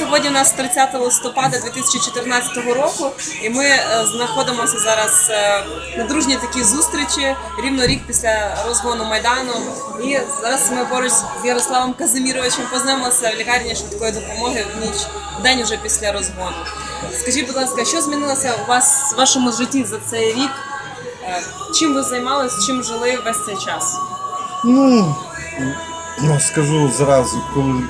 сьогодні у нас 30 листопада 2014 року, і ми е, знаходимося зараз е, на дружній такій зустрічі рівно рік після розгону майдану. І зараз ми поруч з Ярославом Казиміровичем познайомилися в лікарні швидкої допомоги в ніч в день уже після розгону. Скажіть, будь ласка, що змінилося у вас в вашому житті за цей рік? Е, Чим ви займалися, чим жили весь цей час? Ну, ну, скажу зразу, коли,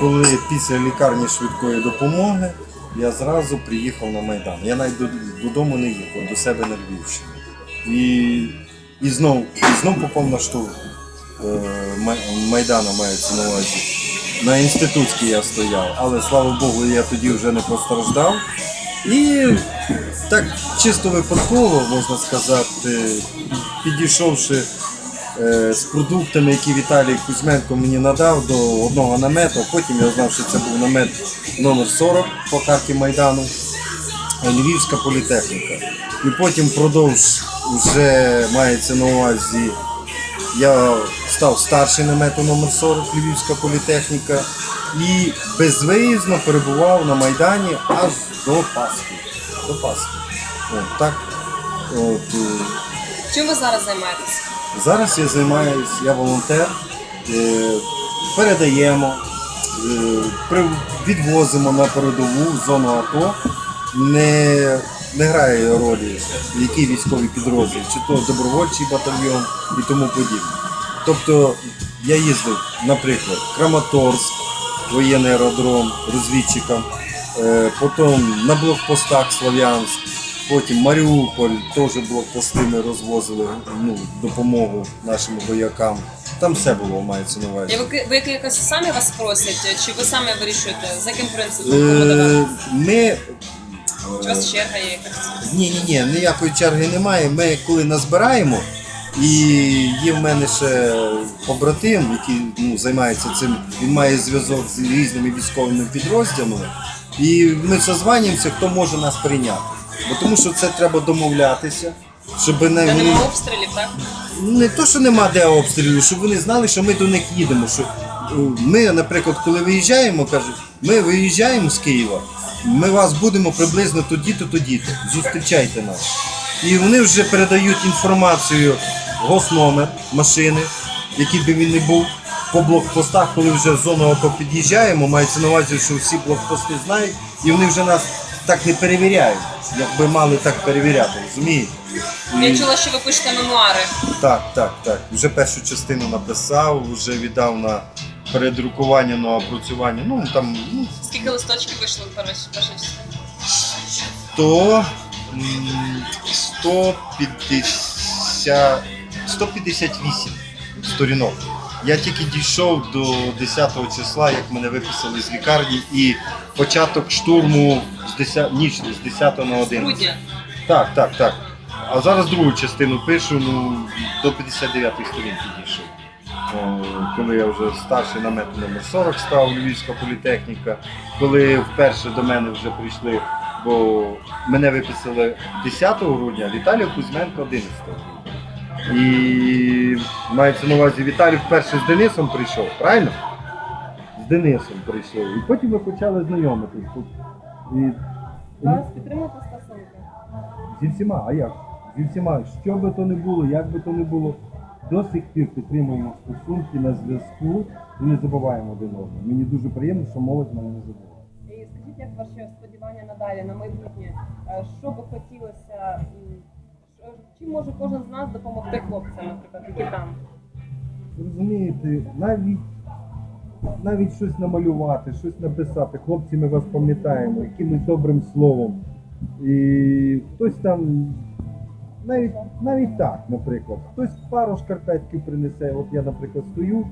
коли після лікарні швидкої допомоги я зразу приїхав на Майдан. Я навіть додому не їхав, до себе на Львівщину. І, і знов, і знов попав на штурм е, Май- Майдана мається на увазі. На інститутській я стояв, але слава Богу, я тоді вже не постраждав. І так чисто випадково, можна сказати, підійшовши з продуктами, які Віталій Кузьменко мені надав до одного намету. Потім я знав, що це був намет номер 40 по карті Майдану, е, Львівська політехніка. І потім впродовж вже мається на увазі. Я став старший намету номер 40 Львівська політехніка і безвиїзно перебував на Майдані аж до Пасхи. До Пасхи. От, так, от, е, Чим ви зараз займаєтесь? Зараз я займаюся, я волонтер, е, передаємо, е, відвозимо на передову зону АТО. Не, не грає ролі, який військовий підрозділ, чи то добровольчий батальйон і тому подібне. Тобто я їздив, наприклад, Краматорськ, воєнний аеродром розвідчикам, е, потім на блокпостах Слов'янськ, потім Маріуполь, теж блокпости ми розвозили ну, допомогу нашим воякам. Там все було, мається на увазі. Ви, ви якось самі вас просять, чи ви самі вирішуєте, за яким принципом? Е, Ми Чи у вас черга є якась? Ні, ні, ні, ніякої черги немає. Ми коли назбираємо, і є в мене ще побратим, який ну, займається цим, він має зв'язок з різними військовими підрозділами. І ми созванюємося, хто може нас прийняти. Бо тому що це треба домовлятися, щоб не вони- нема обстрілів, так? не то, що нема де обстрілів, щоб вони знали, що ми до них їдемо. Що е, ми, наприклад, коли виїжджаємо, кажуть, ми виїжджаємо з Києва, ми вас будемо приблизно тоді-то, тоді-то. Зустрічайте нас. І вони вже передають інформацію, госномер машини, який би він не був. По блокпостах, коли вже в зону АТО під'їжджаємо, мається на увазі, що всі блокпости знають, і вони вже нас так не перевіряють, як би мали так перевіряти, розумієте? Я чула, що ви пишете мемуари. так, так, так. Вже першу частину написав, вже віддав на передрукування, на опрацювання. Ну там ну, Скільки листочків вийшло в першій першій частині? 100, м, 150, 158 сторінок. Я тільки дійшов до 10 числа, як мене виписали з лікарні, і початок штурму з 10, ніч з 10 на 11. Грудня. Так, так, так. А зараз другу частину пишу, ну, до 59-ї сторінки дійшов. О, коли я вже старший намету номер 40 став, Львівська політехніка, коли вперше до мене вже прийшли, бо мене виписали 10 грудня, а Віталій Кузьменко 11 грудня. І мається на увазі Віталій вперше з Денисом прийшов, правильно? З Денисом прийшов. І потім ми почали знайомитись. І, Зараз підтримуєте стосунки? Зі всіма, а як? Зі всіма, що би то не було, як би то не було, до сих пір підтримуємо стосунки на зв'язку і не забуваємо один одного. Мені дуже приємно, що молодь мене не забуває. І скажіть, як ваші сподівання надалі на майбутнє? Е, Що би хотілося, чим може кожен з нас допомогти хлопцям, наприклад, які там? Розумієте, навіть, навіть щось намалювати, щось написати. Хлопці, ми вас пам'ятаємо, якимось добрим словом. І хтось там, навіть, навіть так, наприклад, хтось пару шкарпетків принесе. От я, наприклад, стою,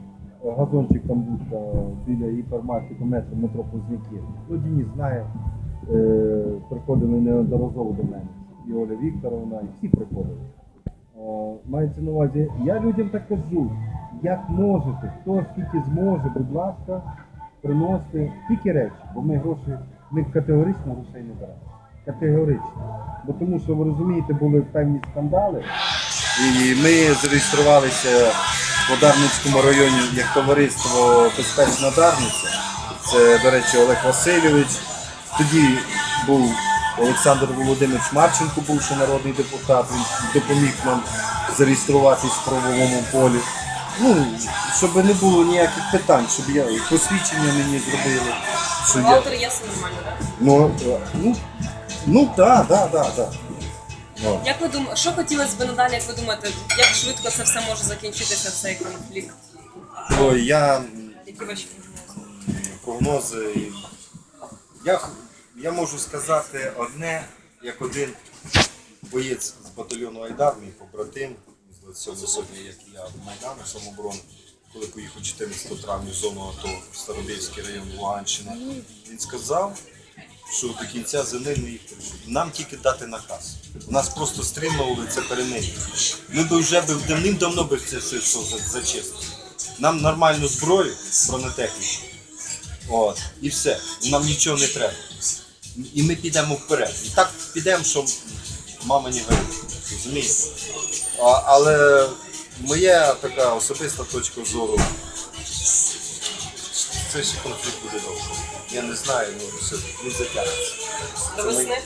е, газончик там будка біля гіпермаркету метро метро Позняків. Ну, Дініс знає, е, приходили неодноразово до мене. І Оля Вікторовна, і всі приходили. Е, Мається на увазі, я людям так кажу, як можете, хто скільки зможе, будь ласка, приносити тільки речі, бо ми гроші, ми категорично грошей не беремо. Категорично. Бо тому що ви розумієте, були певні скандали. І ми зареєструвалися в Дарницькому районі як товариство Безпечна Дарниця. Це, до речі, Олег Васильович. Тоді був Олександр Володимирович Марченко, бувший народний депутат. Він допоміг нам зареєструватись в правовому полі. Ну, щоб не було ніяких питань, щоб я посвідчення мені зробили. Що я... Бухгалтер є все нормально, так? Ну, е, ну, ну так, так, так, так. Ну, Як ви думаєте, що хотілося б надалі, як ви думаєте, як швидко це все може закінчитися, цей конфлікт? Ой, я Які ваші прогнози? прогнози. Я, я можу сказати одне, як один боєць з батальйону Айдар, мій побратим 27 сотні, як і я в Майдану самооборони, коли поїхав 14 травня в зону АТО в Старобільський район Луганщини, він сказав, що до кінця зими ми їх. Нам тільки дати наказ. Нас просто стримували це перемир'я. Ми б вже давним-давно би це все зачистили. Нам нормальну зброю, бронетехніку. От, і все. Нам нічого не треба. І ми підемо вперед. І так підемо, що мама не горить. Розумієте? А, але моя така особиста точка зору. Це ще конфлікт буде довго. Я не знаю, ну все, він затягнеться. До Це ми- весни?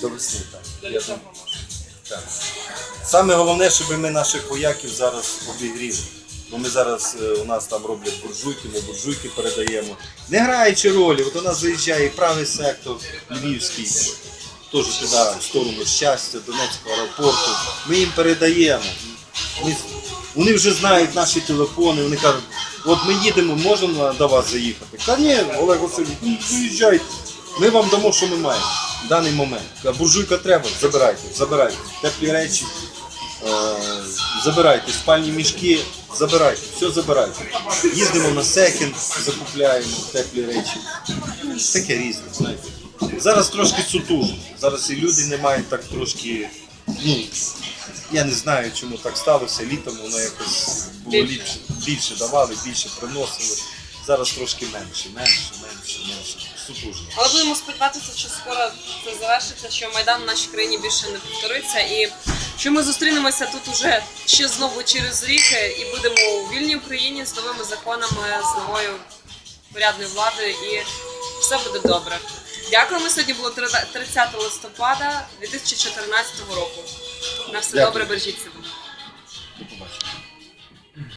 До весни, так. До Я лютого. думаю, так. Саме головне, щоб ми наших вояків зараз обігріли. Бо ми зараз е, у нас там роблять буржуйки, ми буржуйки передаємо. Не граючи ролі, от у нас заїжджає і правий сектор Львівський, теж туди, в сторону щастя, Донецького аеропорту. Ми їм передаємо. Ми, вони вже знають наші телефони, вони кажуть, от ми їдемо, можемо до вас заїхати. Та ні, Олег Васильович, ну, заїжджайте. Ми вам дамо, що ми маємо в даний момент. Буржуйка треба, забирайте, забирайте. Теплі речі, е, забирайте, спальні мішки, забирайте, все забирайте. Їздимо на секінд, закупляємо теплі речі. Таке різне, знаєте. Зараз трошки сутужно. Зараз і люди не мають так трошки. Ну, я не знаю, чому так сталося. Літом воно якось було ліпше, більше давали, більше приносили. Зараз трошки менше, менше, менше, менше. Сутужно. Але будемо сподіватися, що скоро це завершиться, що майдан в нашій країні більше не повториться, і що ми зустрінемося тут уже ще знову через рік і будемо у вільній Україні з новими законами, з новою порядною владою, і все буде добре. Дякуємо. Сьогодні було 30 листопада 2014 року. На все Дякую. добре, бережіть себе.